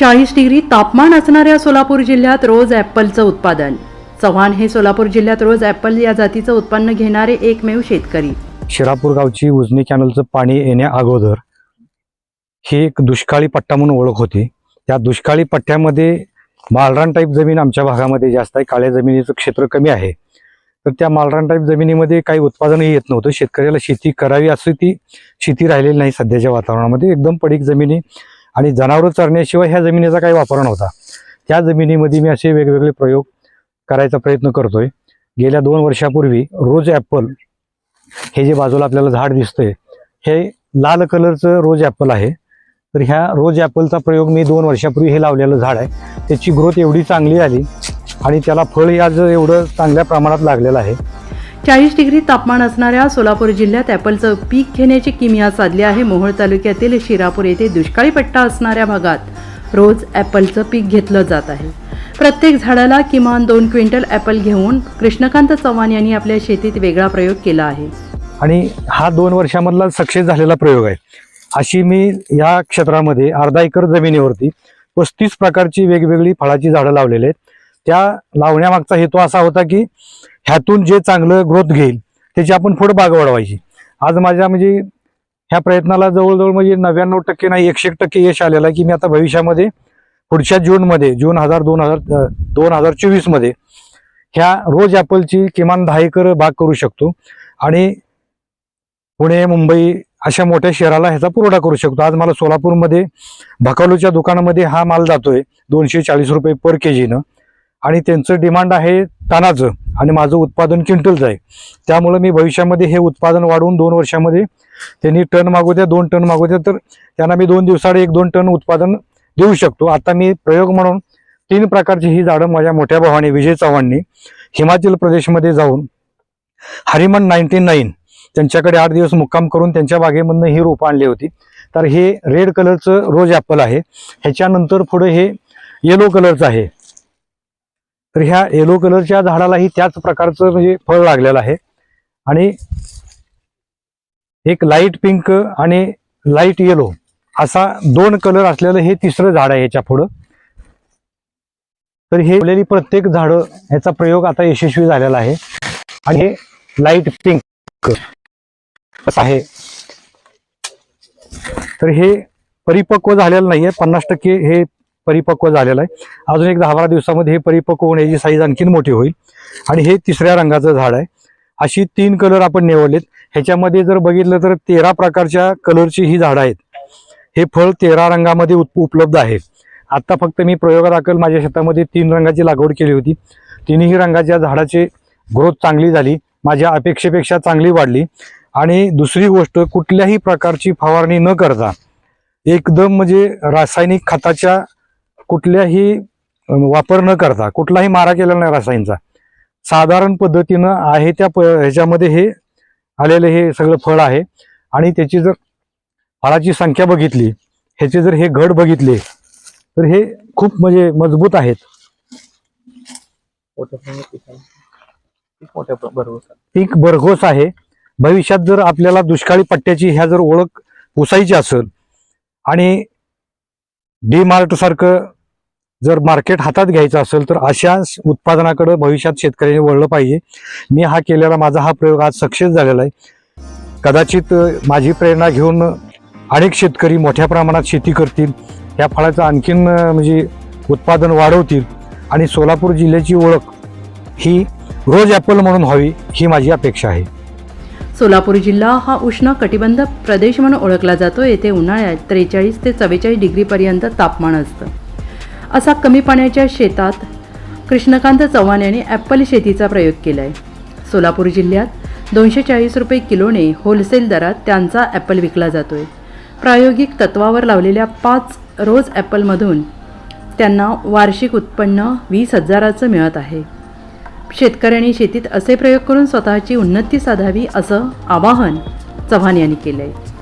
चाळीस डिग्री तापमान असणाऱ्या सोलापूर जिल्ह्यात रोज ॲपलचं उत्पादन. चव्हाण हे सोलापूर जिल्ह्यात रोज ॲपल या जातीचं उत्पन्न घेणारे एकमेव शेतकरी. शिरापूर गावची उजनी कॅनलचं पाणी येण्या अगोदर ही एक दुष्काळी पट्टा म्हणून ओळख होती. त्या दुष्काळी पट्ट्यामध्ये मालरान टाईप जमीन आमच्या भागामध्ये जास्त आहे. काळ्या जमिनीचं क्षेत्र कमी आहे. तर त्या मालरान टाईप जमिनीमध्ये काही उत्पादनही येत नव्हतं. शेतकऱ्याला शेती करावी असं ती शेती राहिलेली नाही सध्याच्या वातावरणामध्ये. एकदम पडीक जमिनी आणि जनावरं चरण्याशिवाय ह्या जमिनीचा काही वापर नव्हता. त्या जमिनीमध्ये मी असे वेगवेगळे प्रयोग करायचा प्रयत्न करतोय. गेल्या दोन वर्षापूर्वी रोज ॲपल हे जे बाजूला आपल्याला झाड दिसतंय हे लाल कलरचं रोज ॲपल आहे. तर ह्या रोज ॲपलचा प्रयोग मी दोन वर्षापूर्वी हे लावलेलं झाड आहे. त्याची ग्रोथ एवढी चांगली आली आणि त्याला फळ आज एवढं चांगल्या प्रमाणात लागलेलं आहे. चाळीस डिग्री तापमान असणाऱ्या सोलापूर जिल्ह्यात ॲपलचं पीक घेण्याची किमिया साधली आहे. मोहोळ तालुक्यातील शिरापूर येथे दुष्काळी पट्टा असणाऱ्या भागात रोज ॲपलचं पीक घेतलं जात आहे. प्रत्येक झाडाला किमान दोन क्विंटल ॲपल घेऊन कृष्णकांत चव्हाण यांनी आपल्या शेतीत वेगळा प्रयोग केला आहे. आणि हा दोन वर्षामधला सक्सेस झालेला प्रयोग आहे. अशी मी या क्षेत्रामध्ये अर्धा एकर जमिनीवरती पस्तीस प्रकारची वेगवेगळी फळाची झाडं लावलेली आहेत. त्या लावण्यामागचा हेतू असा होता की ह्यातून जे चांगलं ग्रोथ घेईल त्याची आपण पुढे बाग वाढवायची. आज माझ्या म्हणजे ह्या प्रयत्नाला जवळजवळ म्हणजे नव्याण्णव टक्के नाही एकशे एक टक्के यश आलेलं आहे की मी आता भविष्यामध्ये पुढच्या जूनमध्ये जून हजार दोन हजार दोन हजार चोवीसमध्ये ह्या रोज ॲपलची किमान दहा एकर बाग करू शकतो आणि पुणे मुंबई अशा मोठ्या शहराला ह्याचा पुरवठा करू शकतो. आज मला सोलापूरमध्ये भकालूच्या दुकानामध्ये हा माल जातोय दोनशे चाळीस रुपये पर के जीनं आणि त्यांचं डिमांड आहे तानाचं. आणि माझं उत्पादन क्विंटलचं आहे. त्यामुळं मी भविष्यामध्ये हे उत्पादन वाढवून दोन वर्षामध्ये त्यांनी टन मागू द्या दोन टन मागू द्या तर त्यांना मी दोन दिवसाआड एक दोन टन उत्पादन देऊ शकतो. आता मी प्रयोग म्हणून तीन प्रकारची ही झाडं माझ्या मोठ्या भावाने विजय चव्हाणनी हिमाचल प्रदेशमध्ये जाऊन हरिमन नाईन्टी नाईन त्यांच्याकडे आठ दिवस मुक्काम करून त्यांच्या बागेमधनं ही रोपं आणली होती. तर हे रेड कलरचं रोज ॲपल आहे. ह्याच्यानंतर पुढे हे येलो कलरचं आहे. तर ह्या येलो कलरच्या झाडालाही त्याच प्रकारचं म्हणजे फळ लागलेलं आहे. आणि एक लाइट पिंक आणि लाइट येलो असा दोन कलर असलेलं हे तिसरं झाड आहे ह्याच्या पुढं. तर हे प्रत्येक झाडं ह्याचा प्रयोग आता यशस्वी झालेला आहे. आणि हे लाइट पिंक आहे. तर हे परिपक्व झालेलं नाहीये. पन्नास टक्के हे परिपक्व झालेलं आहे. अजून एक दहा बारा दिवसामध्ये हे परिपक्व होण्याची साईज आणखीन मोठी होईल. आणि हे तिसऱ्या रंगाचं झाड आहे. अशी तीन कलर आपण निवडलेत. ह्याच्यामध्ये जर बघितलं तर तेरा प्रकारच्या कलरची ही झाडं आहेत. हे फळ तेरा रंगामध्ये उप उपलब्ध आहे. आत्ता फक्त मी प्रयोगादाखल माझ्या शेतामध्ये तीन रंगाची लागवड केली होती. तिन्ही रंगाच्या झाडाची ग्रोथ चांगली झाली. माझ्या अपेक्षेपेक्षा चांगली वाढली. आणि दुसरी गोष्ट कुठल्याही प्रकारची फवारणी न करता एकदम म्हणजे रासायनिक खताच्या कुठल्याही वापर न करता कुठलाही मारा केलेला नाही रासायनचा. साधारण पद्धतीनं आहे त्या प ह्याच्यामध्ये हे आलेलं हे सगळं फळ आहे. आणि त्याची जर फळाची संख्या बघितली ह्याचे जर हे घड बघितले तर हे खूप म्हणजे मजबूत आहेत. पीक भरघोस आहे. भविष्यात जर आपल्याला दुष्काळी पट्ट्याची ह्या जर ओळख पुसायची असेल आणि डी मार्ट सारखं जर मार्केट हातात घ्यायचं असेल तर अशा उत्पादनाकडे भविष्यात शेतकऱ्यांनी वळलं पाहिजे. मी हा केलेला माझा हा प्रयोग आज सक्सेस झालेला आहे. कदाचित माझी प्रेरणा घेऊन अनेक शेतकरी मोठ्या प्रमाणात शेती करतील. या फळाचं आणखीन म्हणजे उत्पादन वाढवतील. आणि सोलापूर जिल्ह्याची ओळख ही रोज ॲपल म्हणून व्हावी ही माझी अपेक्षा आहे. सोलापूर जिल्हा हा उष्ण कटिबंध प्रदेश म्हणून ओळखला जातो. येथे उन्हाळ्यात त्रेचाळीस ते चव्वेचाळीस डिग्रीपर्यंत तापमान असतं. असा कमी पाण्याच्या शेतात कृष्णकांत चव्हाण यांनी ॲपल शेतीचा प्रयोग केला आहे सोलापूर जिल्ह्यात दोनशे चाळीस रुपये किलोने होलसेल दरात त्यांचा ॲपल विकला जातो आहे प्रायोगिक तत्वावर लावलेल्या पाच रोज ॲपलमधून त्यांना वार्षिक उत्पन्न वीस हजाराचं मिळत आहे. शेतकऱ्यांनी शेतीत असे प्रयोग करून स्वतःची उन्नती साधावी असं आवाहन चव्हाण यांनी केलं आहे